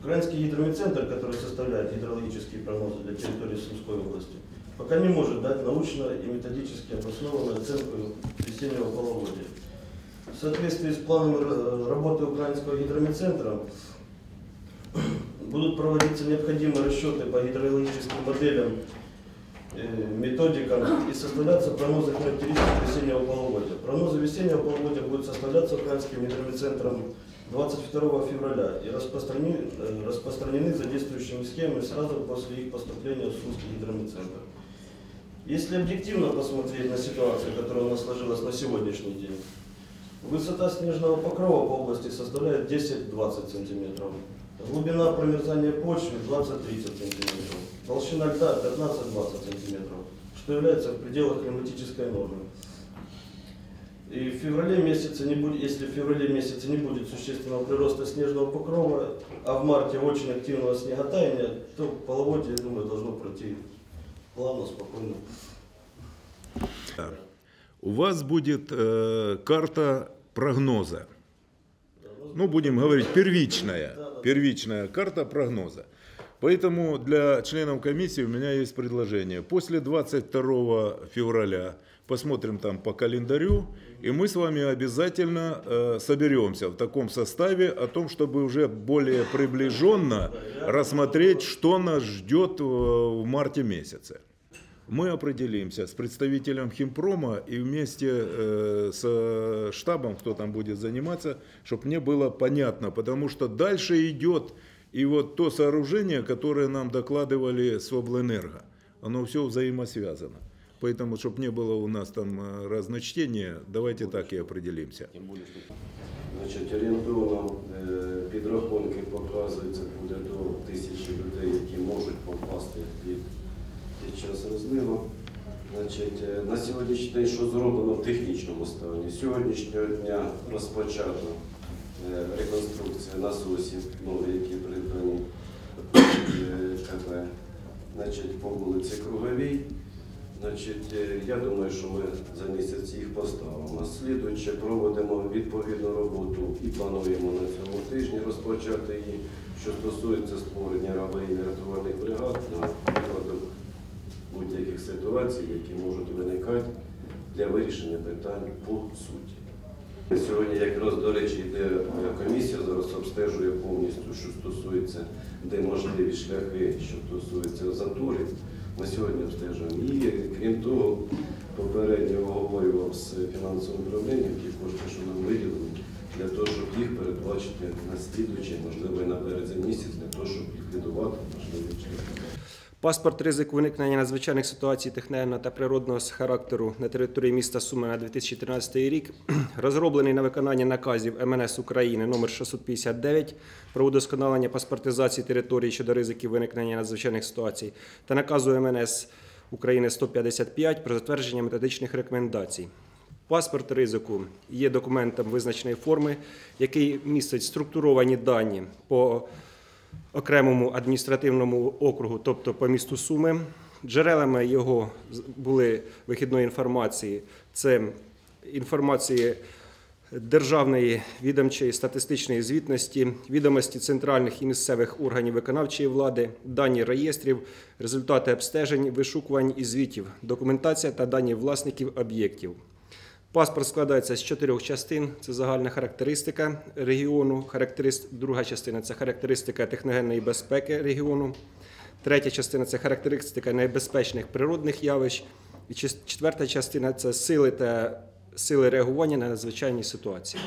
Украинский гидромедцентр, который составляет гидрологические прогнозы для территории Сумской области, пока не может дать научно и методически обоснованную оценку весеннего полугодия. В соответствии с планом ра- работы Украинского гидромедцентра будут проводиться необходимые расчеты по гидрологическим моделям, методикам и составляться прогнозы характеристик весеннего полугодия. Прогнозы весеннего полугодия будут составляться Украинским гидромедцентром 22 февраля и распространены, э, распространены задействующими схемами сразу после их поступления в Сумский гидромедцентр. Если объективно посмотреть на ситуацию, которая у нас сложилась на сегодняшний день, высота снежного покрова по области составляет 10-20 сантиметров. Глубина промерзания почвы 20-30 сантиметров. Толщина льда 15-20 сантиметров, что является в пределах климатической нормы. И в феврале месяце не будет, если в феврале месяце не будет существенного прироста снежного покрова, а в марте очень активного снеготаяния, то половодье, я думаю, должно пройти плавно, спокойно. У вас будет э, карта прогноза. Ну, будем говорить, первичная. Первичная карта прогноза. Поэтому для членов комиссии у меня есть предложение. После 22 февраля посмотрим там по календарю, и мы с вами обязательно э, соберемся в таком составе о том, чтобы уже более приближенно рассмотреть, что нас ждет э, в марте месяце Мы определимся с представителем Химпрома и вместе э, с штабом, кто там будет заниматься, чтобы мне было понятно, потому что дальше идет и вот то сооружение, которое нам докладывали с Облэнерго, оно все взаимосвязано. Поэтому, чтобы не было у нас там э, разночтения, давайте так и определимся. Значить, орієнтовно е, підрахунки показують, це буде до тисячі людей, які можуть попасти під, під час. Значить, е, на сьогоднішній день, що зроблено в технічному стані? Сьогоднішнього дня розпочато е, реконструкція насосів, нові, які придбані е, КП. Значить, по вулиці Круговій. Значить, я думаю, що ми за місяць їх поставимо. Слідуючи, проводимо відповідну роботу і плануємо на цьому тижні розпочати її, що стосується створення аварійних рятувальних бригад на ситуацій, які можуть виникати для вирішення питань по суті. Сьогодні якраз, до речі, йде е, комісія, зараз обстежує повністю, що стосується, де можливі шляхи, що стосується затурів. Ми сьогодні обстежуємо. І крім того, попередньо оговорював з фінансовим управлінням ті кошти, що нам виділені, для того, щоб їх передбачити на слідуючий, можливо, і на березень місяць, для того, щоб ліквідувати можливі шляхи. Паспорт ризику виникнення надзвичайних ситуацій техногенного та природного характеру на території міста Суми на 2013 рік розроблений на виконання наказів МНС України номер 659 про удосконалення паспортизації території щодо ризиків виникнення надзвичайних ситуацій та наказу МНС України 155 про затвердження методичних рекомендацій. Паспорт ризику є документом визначеної форми, який містить структуровані дані по окремому адміністративному округу, тобто по місту Суми. Джерелами його були вихідної інформації. Це інформації державної відомчої статистичної звітності, відомості центральних і місцевих органів виконавчої влади, дані реєстрів, результати обстежень, вишукувань і звітів, документація та дані власників об'єктів. Паспорт складається з чотирьох частин. Це загальна характеристика регіону. Друга частина це характеристика техногенної безпеки регіону. Третя частина це характеристика небезпечних природних явищ. І четверта частина це сили сили реагування на надзвичайні ситуації.